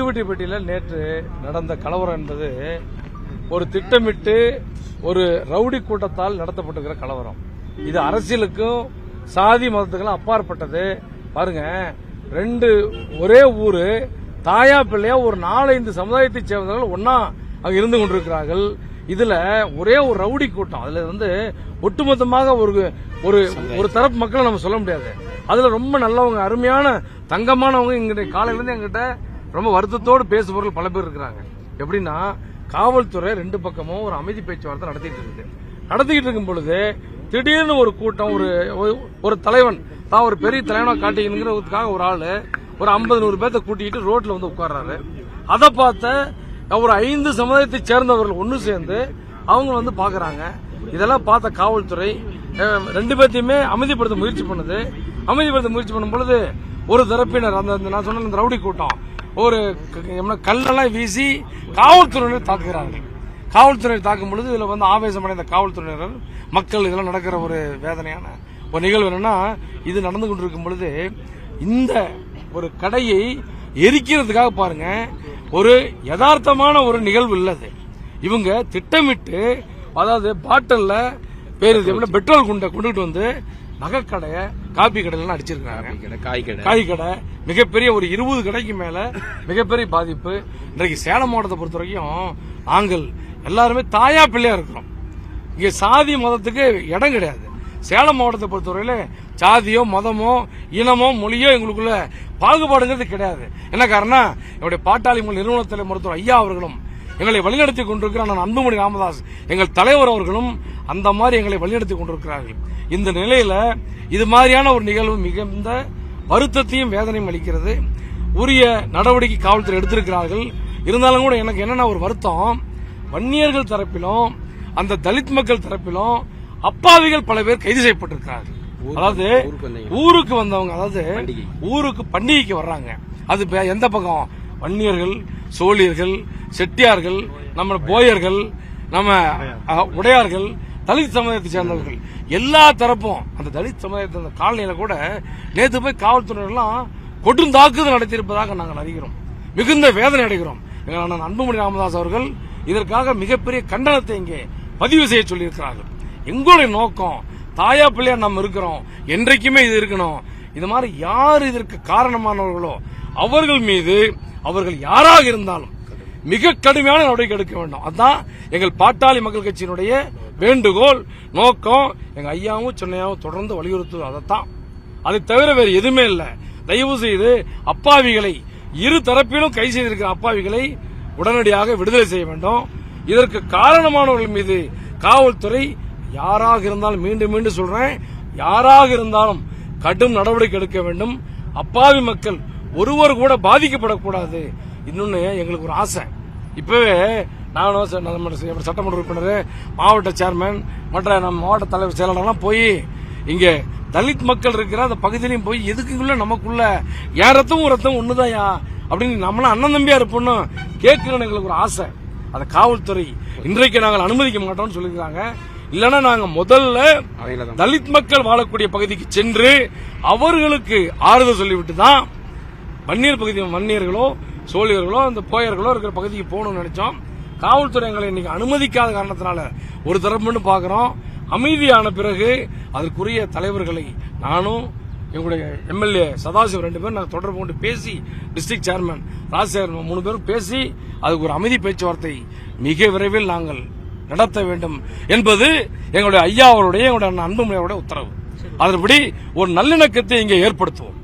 தீவட்டிப்பட்டியில் நேற்று நடந்த கலவரம் என்பது ஒரு திட்டமிட்டு ஒரு ரவுடி கூட்டத்தால் நடத்தப்பட்டுகிற கலவரம். இது அரசியலுக்கும் சாதி மதத்துக்கெல்லாம் அப்பாற்பட்டது. பாருங்க ரெண்டு ஒரே ஊர் தாயா பிள்ளையா ஒரு நாலஞ்சு சமுதாயத்தைச் சேர்ந்தவர்கள் ஒன்னா அங்க இருந்து கொண்டிருக்கிறார்கள். இதுல ஒரே ஒரு ரவுடி கூட்டம். அதுல வந்து ஒட்டுமொத்தமாக ஒரு ஒரு ஒரு தரப்பு மக்களை நம்ம சொல்ல முடியாது. அதுல ரொம்ப நல்லவங்க அருமையான தங்கமானவங்க இங்கிட்ட காலையிலேருந்து எங்கிட்ட ரொம்ப வருத்தத்தோடு பேசுபவர்கள் பல பேர் இருக்கிறாங்க. எப்படின்னா காவல்துறை ரெண்டு பக்கமும் ஒரு அமைதி பேச்சுவார்த்தை நடத்திட்டு இருக்குது நடத்திக்கிட்டு இருக்கும் பொழுது திடீர்னு ஒரு கூட்டம் ஒரு ஒரு- தலைவன் தான் ஒரு பெரிய தலைவனா காட்டிக்கணுங்கிறதுக்காக ஒரு ஆள் ஒரு ஐம்பது நூறு பேர்த்த கூட்டிக்கிட்டு ரோட்ல வந்து உட்கார்றாரு. அதை பார்த்த ஒரு ஐந்து சமுதாயத்தை சேர்ந்தவர்கள் ஒன்று சேர்ந்து அவங்க வந்து பாக்குறாங்க. இதெல்லாம் பார்த்த காவல்துறை ரெண்டு பேர்த்தையுமே அமைதிப்படுத்த முயற்சி பண்ணுது. அமைதிப்படுத்த முயற்சி பண்ணும் பொழுது ஒரு தரப்பினர் அந்த நான் சொன்ன இந்த ரவுடி கூட்டம் ஒரு கல்லெல்லாம் வீசி காவல்துறையினர் தாக்குகிறார்கள். காவல்துறையினர் தாக்கும் பொழுது இதில் வந்து ஆவேசமடைந்த காவல்துறையினர் மக்கள் இதெல்லாம் நடக்கிற ஒரு வேதனையான ஒரு நிகழ்வு என்னன்னா இது நடந்து கொண்டிருக்கும் பொழுது இந்த ஒரு கடையை எரிக்கிறதுக்காக பாருங்க ஒரு யதார்த்தமான ஒரு நிகழ்வு இல்லது இவங்க திட்டமிட்டு அதாவது பாட்டிலில் பேர் பெட்ரோல் குண்டை கொண்டுகிட்டு வந்து நகைக்கடையை காப்பி கடையில அடிச்சிருக்காங்க. காய் கடை. காய் கடை மிகப்பெரிய ஒரு இருபது கடைக்கு மேல மிகப்பெரிய பாதிப்பு. இன்றைக்கு சேலம் மாவட்டத்தை பொறுத்த வரைக்கும் நாங்கள் எல்லாருமே தாயா பிள்ளையா இருக்கிறோம். இங்க சாதி மதத்துக்கு இடம் கிடையாது. சேலம் மாவட்டத்தை பொறுத்தவரையில சாதியோ மதமோ இனமோ மொழியோ எங்களுக்குள்ள பாகுபாடுங்கிறது கிடையாது. என்ன காரணம் என்னுடைய பாட்டாளி மக்கள் நிறுவனத்தில் மருத்துவர் ஐயா அவர்களும் எங்களை வழிநடத்தி கொண்டிருக்கிற அண்ணன் அன்புமணி ராமதாஸ். எங்கள் தலைவர் அவர்களும் அந்த மாதிரி எங்களை வழிநடத்தி கொண்டிருக்கிறார்கள். இந்த நிலையில இது மாதிரியான ஒரு நிகழ்வு மிகுந்த வருத்தத்தையும் வேதனையும் அளிக்கிறது. உரிய நடவடிக்கை காவல்துறை எடுத்திருக்கிறார்கள். இருந்தாலும் கூட எனக்கு என்னென்ன ஒரு வருத்தம். வன்னியர்கள் தரப்பிலும் அந்த தலித் மக்கள் தரப்பிலும் அப்பாவிகள் பல பேர் கைது செய்யப்பட்டிருக்கிறார்கள். அதாவது ஊருக்கு வந்தவங்க அதாவது. ஊருக்கு பண்டிகைக்கு வர்றாங்க. அது எந்த பக்கம்? வன்னியர்கள் சோழியர்கள் செட்டியார்கள் நம்ம போயர்கள் நம்ம உடையார்கள் தலித் சமுதாயத்தை சேர்ந்தவர்கள். எல்லா தரப்பும் அந்த தலித் சமுதாயத்தை அந்த காலனியில கூட நேற்று போய் காவல்துறையெல்லாம் கொடுந்தாக்குதல் நடத்தியிருப்பதாக நாங்கள் அறிகிறோம். மிகுந்த வேதனை அடைகிறோம். எங்கள் அண்ணன் அன்புமணி ராமதாஸ் அவர்கள் இதற்காக மிகப்பெரிய கண்டனத்தை இங்கே பதிவு செய்ய சொல்லியிருக்கிறார்கள். எங்களுடைய நோக்கம் தாயா பிள்ளையா நம்ம இருக்கிறோம். என்றைக்குமே இது இருக்கணும். இது மாதிரி யார் இதற்கு காரணமானவர்களோ அவர்கள் மீது அவர்கள் யாராக இருந்தாலும் மிக கடுமையான நடவடிக்கை எடுக்க வேண்டும். அதுதான் எங்கள் பாட்டாளி மக்கள் கட்சியினுடைய வேண்டுகோள் நோக்கம். எங்க ஐயாவும் சென்னையாவும் தொடர்ந்து வலியுறுத்துவது அதைத்தான். அதை தவிர வேறு எதுவுமே இல்லை. தயவு செய்து அப்பாவிகளை இரு தரப்பிலும் கை செய்திருக்கிற அப்பாவிகளை உடனடியாக விடுதலை செய்ய வேண்டும். இதற்கு காரணமானவர்கள் மீது காவல்துறை யாராக இருந்தாலும் மீண்டும் மீண்டும் சொல்றேன் யாராக இருந்தாலும் கடும் நடவடிக்கை எடுக்க வேண்டும். அப்பாவி மக்கள் ஒருவர் கூட பாதிக்கப்படக்கூடாது. இன்னொன்னு எங்களுக்கு ஒரு ஆசை. இப்பவே நானும் நம்ம சட்டமன்ற உறுப்பினர் மாவட்ட சேர்மன் மற்ற நம்ம மாவட்ட தலைவர் செயலாளர்லாம் போய் இங்க தலித் மக்கள் இருக்கிற அந்த பகுதியிலையும் போய் எதுக்குள்ள நமக்குள்ள என் ரத்தம் ஒரு ரத்தம் ஒண்ணுதாயா அப்படின்னு நம்மளாம் அண்ணன் தம்பியா இருப்போம்னு கேட்கணும்னு எங்களுக்கு ஒரு ஆசை. அந்த காவல்துறை இன்றைக்கு நாங்கள் அனுமதிக்க மாட்டோம்னு சொல்லியிருக்காங்க. இல்லைன்னா நாங்க முதல்ல தலித் மக்கள் வாழக்கூடிய பகுதிக்கு சென்று அவர்களுக்கு ஆறுதல் சொல்லிவிட்டு தான் வன்னியர் பகுதி வன்னியர்களோ சோழியர்களோ அந்த போயர்களோ இருக்கிற பகுதிக்கு போகணும்னு நினைச்சோம். காவல்துறை எங்களை இன்னைக்கு அனுமதிக்காத காரணத்தினால ஒரு தரப்பு மட்டும் பார்க்கிறோம் அமைதியான பிறகு அதற்குரிய தலைவர்களை நானும் எங்களுடைய எம்எல்ஏ சதாசிவம் ரெண்டு பேரும் நாங்கள் தொடர்பு கொண்டு பேசி டிஸ்ட்ரிக்ட் சேர்மன் ராஜசேகரன் மூணு பேரும் பேசி அதுக்கு ஒரு அமைதி பேச்சுவார்த்தை மிக விரைவில் நாங்கள் நடத்த வேண்டும் என்பது எங்களுடைய ஐயா அவருடைய எங்களுடைய அண்ணன் அன்புமணியோட உத்தரவு அதன்படி ஒரு நல்லிணக்கத்தை இங்கே ஏற்படுத்துவோம்.